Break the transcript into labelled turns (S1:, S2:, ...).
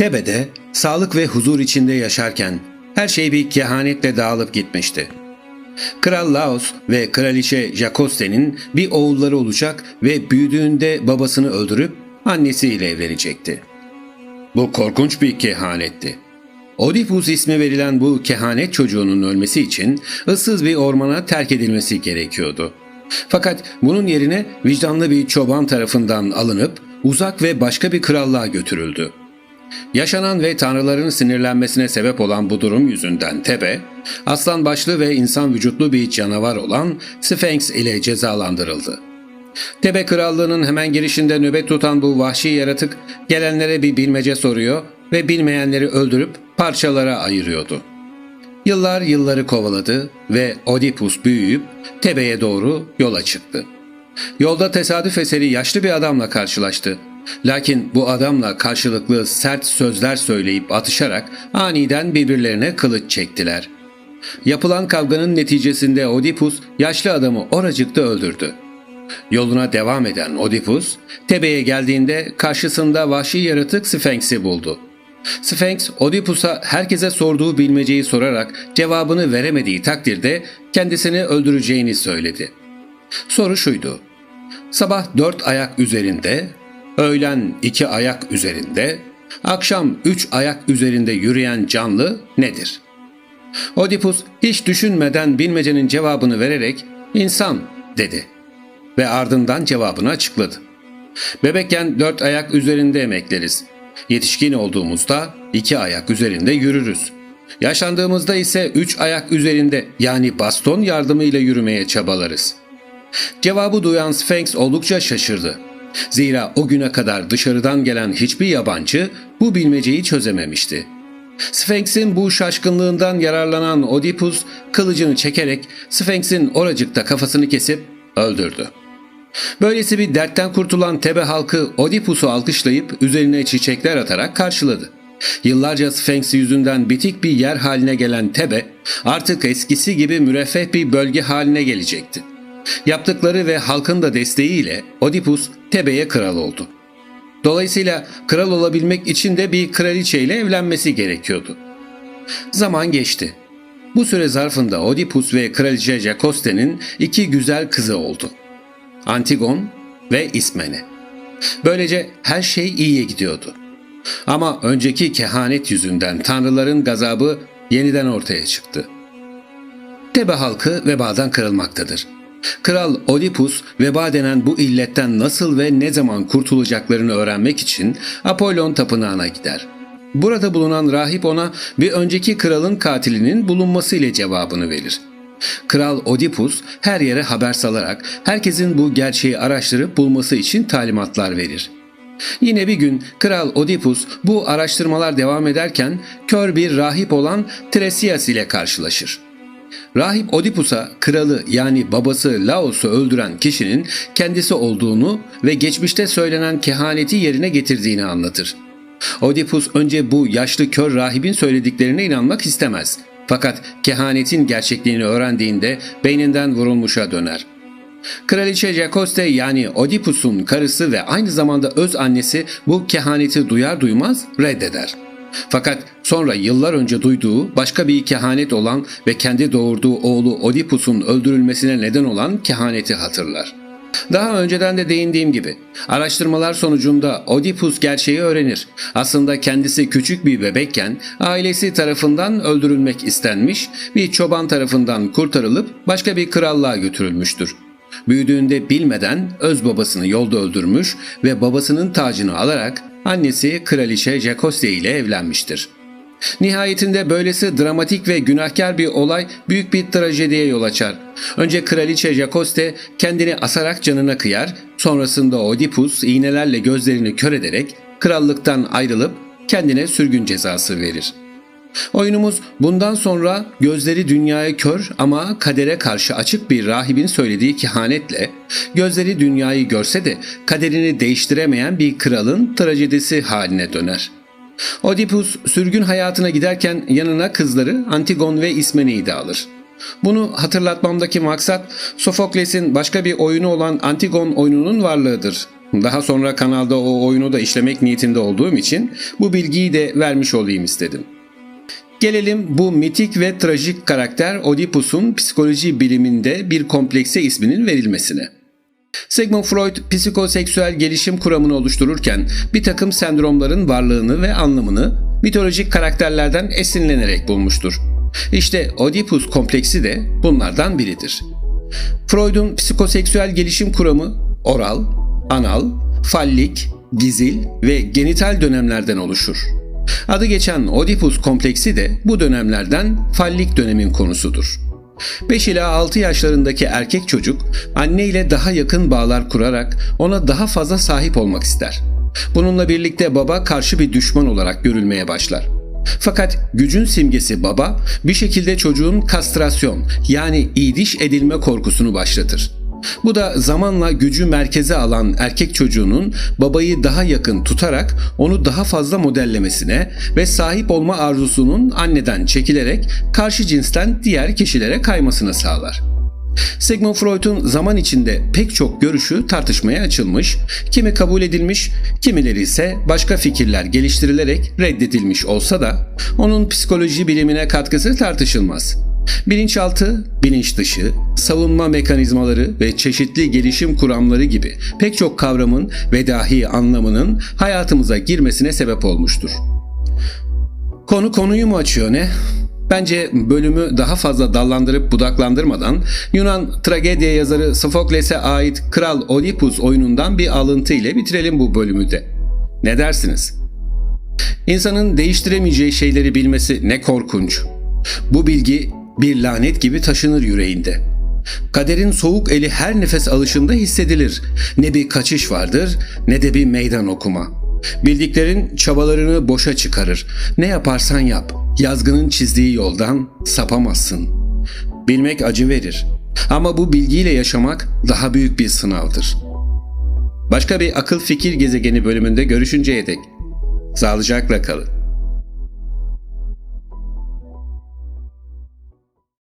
S1: Tebede sağlık ve huzur içinde yaşarken her şey bir kehanetle dağılıp gitmişti. Kral Laos ve Kraliçe Jakoste'nin bir oğulları olacak ve büyüdüğünde babasını öldürüp annesiyle evlenecekti. Bu korkunç bir kehanetti. Oedipus ismi verilen bu kehanet çocuğunun ölmesi için ıssız bir ormana terk edilmesi gerekiyordu. Fakat bunun yerine vicdanlı bir çoban tarafından alınıp uzak ve başka bir krallığa götürüldü. Yaşanan ve tanrıların sinirlenmesine sebep olan bu durum yüzünden Tebe, aslan başlı ve insan vücutlu bir canavar olan Sphinx ile cezalandırıldı. Tebe krallığının hemen girişinde nöbet tutan bu vahşi yaratık gelenlere bir bilmece soruyor ve bilmeyenleri öldürüp parçalara ayırıyordu. Yıllar yılları kovaladı ve Oedipus büyüyüp Tebe'ye doğru yola çıktı. Yolda tesadüf eseri yaşlı bir adamla karşılaştı. Lakin bu adamla karşılıklı sert sözler söyleyip atışarak aniden birbirlerine kılıç çektiler. Yapılan kavganın neticesinde Oedipus yaşlı adamı oracıkta öldürdü. Yoluna devam eden Oedipus, Tebe'ye geldiğinde karşısında vahşi yaratık Sphinx'i buldu. Sphinx, Oedipus'a herkese sorduğu bilmeceyi sorarak cevabını veremediği takdirde kendisini öldüreceğini söyledi. Soru şuydu. Sabah dört ayak üzerinde, öğlen iki ayak üzerinde, akşam üç ayak üzerinde yürüyen canlı nedir? Oedipus hiç düşünmeden bilmecenin cevabını vererek insan dedi ve ardından cevabını açıkladı. Bebekken dört ayak üzerinde emekleriz. Yetişkin olduğumuzda iki ayak üzerinde yürürüz. Yaşlandığımızda ise üç ayak üzerinde yani baston yardımıyla yürümeye çabalarız. Cevabı duyan Sphinx oldukça şaşırdı. Zira o güne kadar dışarıdan gelen hiçbir yabancı bu bilmeceyi çözememişti. Sphinx'in bu şaşkınlığından yararlanan Oedipus kılıcını çekerek Sphinx'in oracıkta kafasını kesip öldürdü. Böylesi bir dertten kurtulan Tebe halkı Oedipus'u alkışlayıp üzerine çiçekler atarak karşıladı. Yıllarca Sphinx yüzünden bitik bir yer haline gelen Tebe artık eskisi gibi müreffeh bir bölge haline gelecekti. Yaptıkları ve halkın da desteğiyle Oedipus Tebe'ye kral oldu. Dolayısıyla kral olabilmek için de bir kraliçeyle evlenmesi gerekiyordu. Zaman geçti. Bu süre zarfında Oedipus ve kraliçe Jakoste'nin iki güzel kızı oldu. Antigon ve İsmene. Böylece her şey iyiye gidiyordu. Ama önceki kehanet yüzünden tanrıların gazabı yeniden ortaya çıktı. Tebe halkı vebadan kırılmaktadır. Kral Oedipus veba denen bu illetten nasıl ve ne zaman kurtulacaklarını öğrenmek için Apollon tapınağına gider. Burada bulunan rahip ona bir önceki kralın katilinin bulunması ile cevabını verir. Kral Oedipus her yere haber salarak herkesin bu gerçeği araştırıp bulması için talimatlar verir. Yine bir gün Kral Oedipus bu araştırmalar devam ederken kör bir rahip olan Tresias ile karşılaşır. Rahip Oedipus'a kralı yani babası Laos'u öldüren kişinin kendisi olduğunu ve geçmişte söylenen kehaneti yerine getirdiğini anlatır. Oedipus önce bu yaşlı kör rahibin söylediklerine inanmak istemez. Fakat kehanetin gerçekliğini öğrendiğinde beyninden vurulmuşa döner. Kraliçe Jakoste yani Oedipus'un karısı ve aynı zamanda öz annesi bu kehaneti duyar duymaz reddeder. Fakat sonra yıllar önce duyduğu başka bir kehanet olan ve kendi doğurduğu oğlu Oedipus'un öldürülmesine neden olan kehaneti hatırlar. Daha önceden de değindiğim gibi araştırmalar sonucunda Oedipus gerçeği öğrenir. Aslında kendisi küçük bir bebekken ailesi tarafından öldürülmek istenmiş, bir çoban tarafından kurtarılıp başka bir krallığa götürülmüştür. Büyüdüğünde bilmeden öz babasını yolda öldürmüş ve babasının tacını alarak annesi kraliçe Jakoste ile evlenmiştir. Nihayetinde böylesi dramatik ve günahkar bir olay büyük bir trajediye yol açar. Önce kraliçe Jakoste kendini asarak canına kıyar, sonrasında Oedipus iğnelerle gözlerini kör ederek krallıktan ayrılıp kendine sürgün cezası verir. Oyunumuz bundan sonra gözleri dünyaya kör ama kadere karşı açık bir rahibin söylediği kehanetle gözleri dünyayı görse de kaderini değiştiremeyen bir kralın trajedisi haline döner. Oedipus sürgün hayatına giderken yanına kızları Antigon ve İsmene'yi de alır. Bunu hatırlatmamdaki maksat Sofokles'in başka bir oyunu olan Antigon oyununun varlığıdır. Daha sonra kanalda o oyunu da işlemek niyetinde olduğum için bu bilgiyi de vermiş olayım istedim. Gelelim bu mitik ve trajik karakter Oedipus'un psikoloji biliminde bir komplekse isminin verilmesine. Sigmund Freud psikoseksüel gelişim kuramını oluştururken bir takım sendromların varlığını ve anlamını mitolojik karakterlerden esinlenerek bulmuştur. İşte Oedipus kompleksi de bunlardan biridir. Freud'un psikoseksüel gelişim kuramı oral, anal, fallik, gizil ve genital dönemlerden oluşur. Adı geçen Oedipus kompleksi de bu dönemlerden fallik dönemin konusudur. 5 ila 6 yaşlarındaki erkek çocuk anne ile daha yakın bağlar kurarak ona daha fazla sahip olmak ister. Bununla birlikte baba karşı bir düşman olarak görülmeye başlar. Fakat gücün simgesi baba bir şekilde çocuğun kastrasyon yani iyiliş edilme korkusunu başlatır. Bu da zamanla gücü merkeze alan erkek çocuğunun babayı daha yakın tutarak onu daha fazla modellemesine ve sahip olma arzusunun anneden çekilerek karşı cinsten diğer kişilere kaymasını sağlar. Sigmund Freud'un zaman içinde pek çok görüşü tartışmaya açılmış, kimi kabul edilmiş, kimileri ise başka fikirler geliştirilerek reddedilmiş olsa da onun psikoloji bilimine katkısı tartışılmaz. Bilinçaltı, bilinç dışı, savunma mekanizmaları ve çeşitli gelişim kuramları gibi pek çok kavramın ve dahi anlamının hayatımıza girmesine sebep olmuştur. Konu konuyu mu açıyor ne? Bence bölümü daha fazla dallandırıp budaklandırmadan Yunan tragedya yazarı Sofokles'e ait Kral Oedipus oyunundan bir alıntı ile bitirelim bu bölümü de. Ne dersiniz? İnsanın değiştiremeyeceği şeyleri bilmesi ne korkunç. Bu bilgi bir lanet gibi taşınır yüreğinde. Kaderin soğuk eli her nefes alışında hissedilir. Ne bir kaçış vardır ne de bir meydan okuma. Bildiklerin çabalarını boşa çıkarır. Ne yaparsan yap, yazgının çizdiği yoldan sapamazsın. Bilmek acı verir. Ama bu bilgiyle yaşamak daha büyük bir sınavdır. Başka bir akıl fikir gezegeni bölümünde görüşünceye dek. Sağlıcakla kalın.